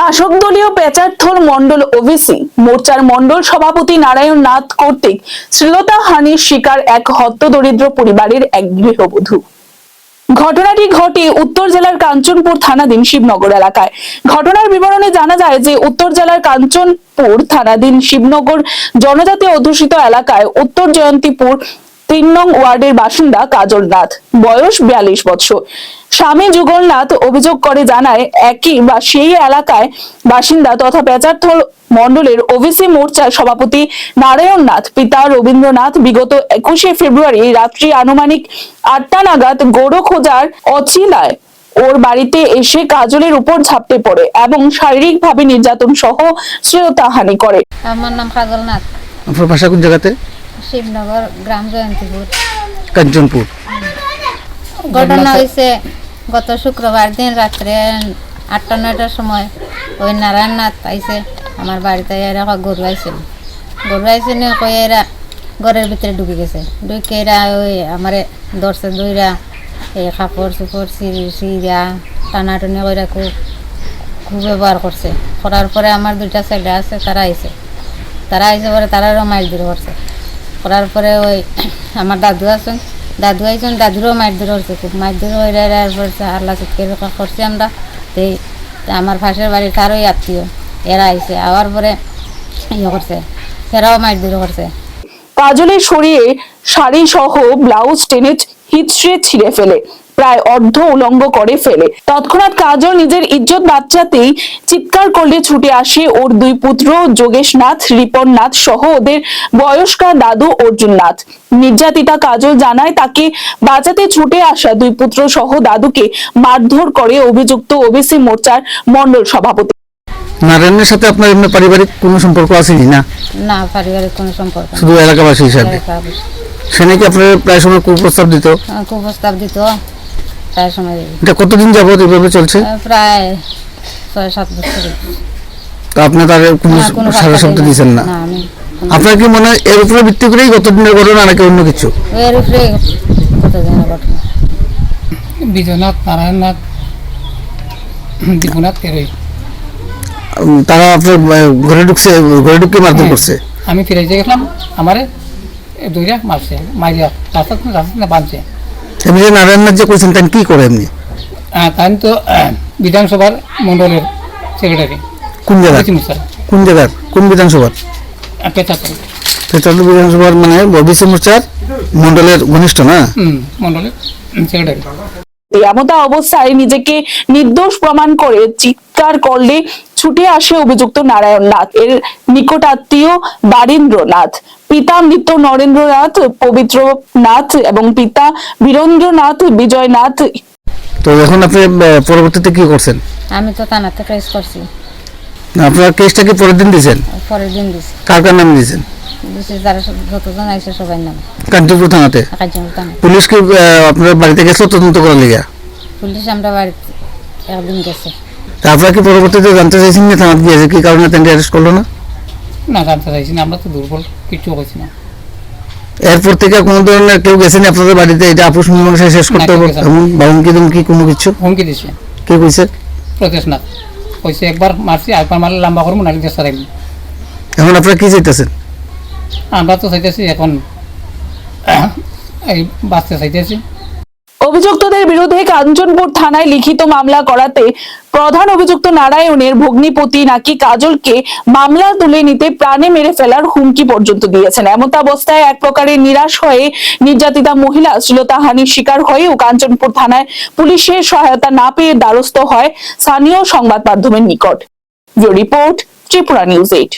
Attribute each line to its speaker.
Speaker 1: শাসক দলীয় পেচারথল মন্ডল ওবিসি, মোর্চার মন্ডল সভাপতি নারায়ণ নাথ কর্তৃক শ্লীলতা হানির শিকার এক হত্যদরিদ্র পরিবারের এক গৃহবধূ। ঘটনাটি ঘটে উত্তর জেলার কাঞ্চনপুর থানাধীন শিবনগর এলাকায়। ঘটনার বিবরণে জানা যায় যে উত্তর জেলার কাঞ্চনপুর থানাধীন শিবনগর জনজাতি অধ্যুষিত এলাকায় উত্তর জয়ন্তীপুর তিন নং ওয়ার্ডের বাসিন্দা কাজল নাথ বয়স বিয়াল্লিশ বছর। স্বামী যুগলনাথ অভিযোগ করে জানায় একই বা সেই এলাকায় বাসিন্দা তথা পেচারথল মন্ডলের ওবিসি মোর্চার সভাপতি নারায়ণ নাথ পিতা রবীন্দ্রনাথ বিগত একুশে ফেব্রুয়ারি রাত্রি আনুমানিক আটটা নাগাদ গৌড় খোঁজার অচিলায় ওর বাড়িতে এসে কাজলের উপর ঝাঁপটে পড়ে এবং শারীরিকভাবে নির্যাতন সহ শ্রেয়তাহানি করে।
Speaker 2: আমার নাম কাজল নাথ।
Speaker 3: আপনার বাসা কোন জায়গাতে?
Speaker 2: শিবনগর গ্রাম জয়ন্তীপুর।
Speaker 3: কাঞ্চনপুর।
Speaker 2: ঘটনা হয়েছে গত শুক্রবার দিন রাত্রে আটটা নয়টার সময় ওই নারায়ণ নাথ আইসে আমার বাড়িতে এরা গরু আইছিল। গরু আইসে নিয়ে কই এরা ঘরের ভিতরে ঢুকে গেছে। ঢুকে এরা ওই আমারে দর্শে দইরা এই কাপড় চুপড় চিরি চিরা টানাটুনি কইরা খুব খুব ব্যবহার করছে। করার পরে আমার দুইটা ছেলে আছে তারা আইছে। তারা আইসে পরে তারারও মাইর দূর করছে। করার পরে ওই আমার দাদু আছেন, দাদু আইছেন, দাদুরও মাইর ধরে হচ্ছে খুব, মাইর ধরে হয়ে পড়ছে আল্লাহ চিৎকে করছি আমরা। এই আমার পাশের বাড়ির তারই আত্মীয়, এরা আইছে, আওয়ার পরে ইয়ে করছে, এরাও মাইর ধরে করছে
Speaker 1: কাজলের শরীরে শাড়ি সহ ব্লাউজ টেনে হিচড়ে ছিঁড়ে ফেলে। প্রায় অর্ধ উলঙ্গ করে ফেলে। তৎক্ষণাৎ কাজল নিজের ইজ্জত বাচ্চাতেই চিৎকার করলে ছুটে আসে ওর দুই পুত্র যোগেশ নাথ রিপন নাথ সহ ওদের বয়স্কা দাদু অর্জুন নাথ নির্যাতিতা কাজল জানায় তাকে বাঁচাতে ছুটে আসা দুই পুত্র সহ দাদুকে মারধর করে অভিযুক্ত ওবিসি মোর্চার মন্ডল সভাপতি।
Speaker 3: নারায়ণের সাথে আপনার এমনি পারিবারিক কোনো সম্পর্ক আসেনি না?
Speaker 2: না পারিবারিক কোনো সম্পর্ক নেই।
Speaker 3: শুধু এলাকাবাসী হিসাবে? সে নাকি আপনার প্রায় সময় কুপ্রস্তাব দিত?
Speaker 2: আমাকে প্রস্তাব দিত। তার সময়
Speaker 3: এটা কতদিন যাবত এইভাবে চলছে?
Speaker 2: প্রায় ছয় সাত বছর।
Speaker 3: তা আপনি তার কোনো সারা শব্দ দিয়েছেন না?
Speaker 2: না আমি
Speaker 3: আপনার কি মনে হয় এর উপরে ভিত্তি করেই গত দিনের ঘটনা নাকি অন্য কিছু?
Speaker 2: এর উপরে কতদিনের ঘটনা।
Speaker 4: বিশ্বনাথ নারায়ণনাথ দীপুনাথ তেরোই
Speaker 3: তারা আপনার ঘরে ঢুকছে ঘরে ঢুকে মারধর
Speaker 4: হ্যাঁ।
Speaker 3: করছে?
Speaker 4: আমি ফিরে গেলাম আমারে দুইটা মারছে মারিয়া রাস্তা রাস্তা বাঁধছে।
Speaker 3: এমনি যে যে কইছেন তাই কি করে এমনি?
Speaker 4: তাই তো বিধানসভার মন্ডলের সেক্রেটারি
Speaker 3: কোন জায়গার? কোন জায়গার? কোন বিধানসভার? পেট্রোল বিধানসভার মানে ওবিসি মোর্চার মন্ডলের ঘনিষ্ঠ না?
Speaker 4: মন্ডলের সেক্রেটারি
Speaker 1: এমতা অবস্থায় নিজেকে নির্দোষ প্রমাণ করে চিৎকার করলে ছুটে আসে অভিযুক্ত নারায়ণ নাথ। এর নিকটাত্মীয় বারীন্দ্রনাথ। পিতা মৃত নরেন্দ্রনাথ পবিত্র নাথ এবং পিতা বীরেন্দ্রনাথ বিজয়নাথ
Speaker 3: তো এখন আপনি পরবর্তীতে কি করছেন?
Speaker 2: আমি তো থানাতে কেস করছি।
Speaker 3: আপনার কেসটা কি পরের দিন দিয়েছেন?
Speaker 2: পরের দিন দিছি
Speaker 3: কার কার নাম দিয়েছেন?
Speaker 2: যারা যতজন আইসে সবাই নাম।
Speaker 3: কাঞ্চনপুর থানাতে?
Speaker 2: কার্যক্রম থানা।
Speaker 3: পুলিশ কি আপনার বাড়িতে গেছিল তদন্ত করার লিগা?
Speaker 2: পুলিশ আমরা বাড়িতে একদিন গেছে।
Speaker 3: আপনারা কি পরবর্তীতে জানতে চাইছেন না থানাতে গিয়েছে? কি কারণে তাকে অ্যারেস্ট করল না?
Speaker 4: না জানতে চাইছি না আমরা তো দুর্বল না।
Speaker 3: এরপর থেকে কোনো ধরনের কেউ গেছেন আপনাদের বাড়িতে? এটা আপুষ মীমাংসা শেষ করতে হবে। দুমকি কোনো কিছু?
Speaker 4: হুমকি দিছে।
Speaker 3: কে কইছে?
Speaker 4: একবার মারছি আরেকবার মারলে লম্বা করব দেশ রাখব
Speaker 3: এখন আপনারা কি চাইতেছেন?
Speaker 4: আমরা তো চাইতেছি, এখন এই বাঁচতে চাইতেছি।
Speaker 1: অভিযুক্তদের বিরুদ্ধে কাঞ্চনপুর থানায় লিখিত মামলা করাতে প্রধান অভিযুক্ত নারায়ণের ভগ্নিপতি নাকি কাজলকে মামলা তুলে নিতে প্রাণে মেরে ফেলার হুমকি পর্যন্ত দিয়েছেন। এমত অবস্থায় এক প্রকারের নিরাশ হয়ে নির্যাতিতা মহিলা শ্লীলতাহানির শিকার হয়েও কাঞ্চনপুর থানায় পুলিশের সহায়তা না পেয়ে দ্বারস্থ হয় স্থানীয় সংবাদ মাধ্যমের নিকট। Report Tripura news eight.